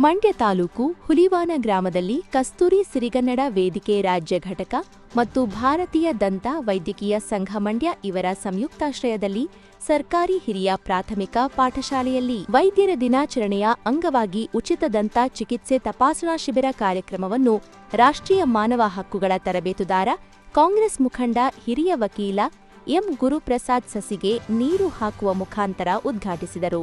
ಮಂಡ್ಯ ತಾಲೂಕು ಹುಲಿವಾನ ಗ್ರಾಮದಲ್ಲಿ ಕಸ್ತೂರಿ ಸಿರಿಗನ್ನಡ ವೇದಿಕೆ ರಾಜ್ಯ ಘಟಕ ಮತ್ತು ಭಾರತೀಯ ದಂತ ವೈದ್ಯಕೀಯ ಸಂಘ ಮಂಡ್ಯ ಇವರ ಸಂಯುಕ್ತಾಶ್ರಯದಲ್ಲಿ ಸರ್ಕಾರಿ ಹಿರಿಯ ಪ್ರಾಥಮಿಕ ಪಾಠಶಾಲೆಯಲ್ಲಿ ವೈದ್ಯರ ದಿನಾಚರಣೆಯ ಅಂಗವಾಗಿ ಉಚಿತ ದಂತ ಚಿಕಿತ್ಸೆ ತಪಾಸಣಾ ಶಿಬಿರ ಕಾರ್ಯಕ್ರಮವನ್ನು ರಾಷ್ಟ್ರೀಯ ಮಾನವ ಹಕ್ಕುಗಳ ತರಬೇತುದಾರ ಕಾಂಗ್ರೆಸ್ ಮುಖಂಡ ಹಿರಿಯ ವಕೀಲ ಎಂ ಗುರುಪ್ರಸಾದ್ ಸಸಿಗೆ ನೀರು ಹಾಕುವ ಮುಖಾಂತರ ಉದ್ಘಾಟಿಸಿದರು.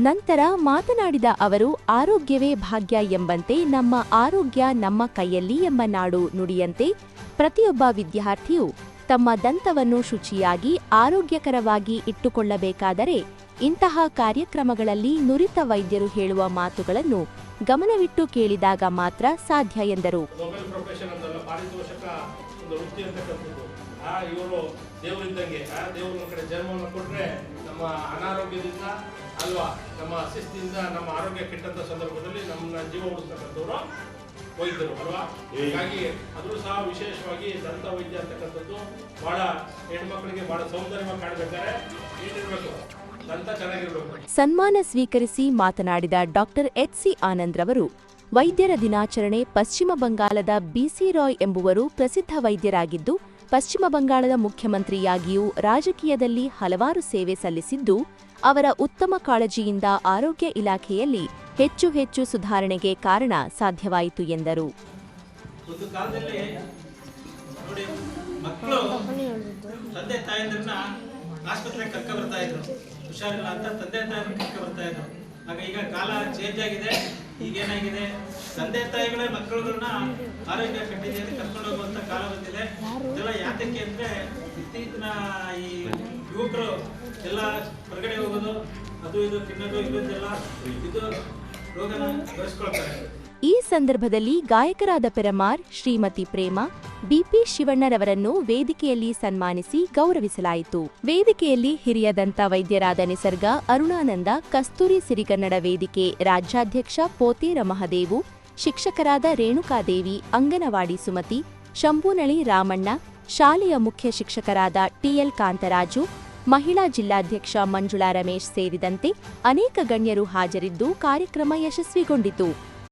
ನಂತರ ಮಾತನಾಡಿದ ಅವರು, ಆರೋಗ್ಯವೇ ಭಾಗ್ಯ ಎಂಬಂತೆ ನಮ್ಮ ಆರೋಗ್ಯ ನಮ್ಮ ಕೈಯಲ್ಲಿ ಎಂಬ ನಾಡು ನುಡಿಯಂತೆ ಪ್ರತಿಯೊಬ್ಬ ವಿದ್ಯಾರ್ಥಿಯು ತಮ್ಮ ದಂತವನ್ನು ಶುಚಿಯಾಗಿ ಆರೋಗ್ಯಕರವಾಗಿ ಇಟ್ಟುಕೊಳ್ಳಬೇಕಾದರೆ ಇಂತಹ ಕಾರ್ಯಕ್ರಮಗಳಲ್ಲಿ ನುರಿತ ವೈದ್ಯರು ಹೇಳುವ ಮಾತುಗಳನ್ನು ಗಮನವಿಟ್ಟು ಕೇಳಿದಾಗ ಮಾತ್ರ ಸಾಧ್ಯ ಎಂದರು. ಆ ಇವರು ದೇವರಿದ್ದಂಗೆ ಆ ದೇವರು ನಮ್ಮ ಕಡೆ ಜನ್ಮವನ್ನು ಕೊಟ್ಟರೆ ನಮ್ಮ ಅನಾರೋಗ್ಯದಿಂದ ಅಲ್ವಾ ನಮ್ಮ ಅಶಿಸ್ತಿಂದ ನಮ್ಮ ಆರೋಗ್ಯ ಕೆಟ್ಟಂತ ಸಂದರ್ಭದಲ್ಲಿ ನಮ್ಮನ್ನ ಜೀವ ಉಳಿಸ್ತಕ್ಕಂಥವ್ರು ವೈದ್ಯರು ಅಲ್ವಾ? ಹೀಗಾಗಿ ಅದ್ರೂ ಸಹ ವಿಶೇಷವಾಗಿ ದಂತ ವೈದ್ಯ ಅಂತಕ್ಕಂಥದ್ದು ಬಹಳ ಹೆಣ್ಮಕ್ಳಿಗೆ ಬಹಳ ಸೌಂದರ್ಯವಾಗಿ ಕಾಣಬೇಕಾದ್ರೆ ಏನಿರ್ಬೇಕು? ದಂತ ಚೆನ್ನಾಗಿರ್ಬೇಕು. ಸನ್ಮಾನ ಸ್ವೀಕರಿಸಿ ಮಾತನಾಡಿದ ಡಾಕ್ಟರ್ ಎಚ್ ಸಿ ಆನಂದ್ ರವರು ವೈದ್ಯರ ದಿನಾಚರಣೆ ಪಶ್ಚಿಮ ಬಂಗಾಳದ ಬಿಸಿ ರಾಯ್ ಎಂಬುವರು ಪ್ರಸಿದ್ಧ ವೈದ್ಯರಾಗಿದ್ದು ಪಶ್ಚಿಮ ಬಂಗಾಳದ ಮುಖ್ಯಮಂತ್ರಿಯಾಗಿಯೂ ರಾಜಕೀಯದಲ್ಲಿ ಹಲವಾರು ಸೇವೆ ಸಲ್ಲಿಸಿದ್ದು, ಅವರ ಉತ್ತಮ ಕಾಳಜಿಯಿಂದ ಆರೋಗ್ಯ ಇಲಾಖೆಯಲ್ಲಿ ಹೆಚ್ಚು ಹೆಚ್ಚು ಸುಧಾರಣೆಗೆ ಕಾರಣ ಸಾಧ್ಯವಾಯಿತು ಎಂದರು. ತಂದೆ ತಾಯಂದ್ರನ್ನ ಆಸ್ಪತ್ರೆಗೆ ಕರ್ಕ ಬರ್ತಾ ಇದ್ರು. ಹುಷಾರಿಲ್ಲ ಅಂತ ತಂದೆ ತಾಯಿ ಕರ್ಕ ಬರ್ತಾ ಇದ್ರು. ಆಗ ಈಗ ಕಾಲ ಚೇಂಜ್ ಆಗಿದೆ. ಈಗೇನಾಗಿದೆ? ತಂದೆ ತಾಯಿಗಳೇ ಮಕ್ಕಳುಗಳನ್ನ ಆರೋಗ್ಯ ಕಟ್ಟಿದೆಯಲ್ಲಿ ಕರ್ಕೊಂಡು ಹೋಗುವಂತ ಕಾಲ ಬಂದಿದೆ. ಇದೆಲ್ಲ ಯಾತಕ್ಕೆ ಅಂದ್ರೆ ಇತ್ತೀಚಿನ ಈ ಯುವಕರು ಎಲ್ಲ ಹೊರಗಡೆ ಹೋಗೋದು, ಅದು ಇದು ತಿನ್ನೋದು ಇದೆಲ್ಲ ಇದು ರೋಗನ ಬೆಳೆಸ್ಕೊಳ್ತಾರೆ. ಈ ಸಂದರ್ಭದಲ್ಲಿ ಗಾಯಕರಾದ ಪೆರಮಾರ್, ಶ್ರೀಮತಿ ಪ್ರೇಮ ಬಿಪಿ ಶಿವಣ್ಣರವರನ್ನು ವೇದಿಕೆಯಲ್ಲಿ ಸನ್ಮಾನಿಸಿ ಗೌರವಿಸಲಾಯಿತು. ವೇದಿಕೆಯಲ್ಲಿ ಹಿರಿಯ ದಂತ ವೈದ್ಯರಾದ ನಿಸರ್ಗ, ಅರುಣಾನಂದ, ಕಸ್ತೂರಿ ಸಿರಿಗನ್ನಡ ವೇದಿಕೆ ರಾಜ್ಯಾಧ್ಯಕ್ಷ ಪೋತೇರ ಮಹದೇವು ಶಿಕ್ಷಕರಾದ ರೇಣುಕಾದೇವಿ, ಅಂಗನವಾಡಿ ಸುಮತಿ, ಶಂಭುನಳಿ ರಾಮಣ್ಣ, ಶಾಲೆಯ ಮುಖ್ಯ ಶಿಕ್ಷಕರಾದ ಟಿಎಲ್ ಕಾಂತರಾಜು, ಮಹಿಳಾ ಜಿಲ್ಲಾಧ್ಯಕ್ಷ ಮಂಜುಳಾ ರಮೇಶ್ ಸೇರಿದಂತೆ ಅನೇಕ ಗಣ್ಯರು ಹಾಜರಿದ್ದು ಕಾರ್ಯಕ್ರಮ ಯಶಸ್ವಿಗೊಂಡಿತು.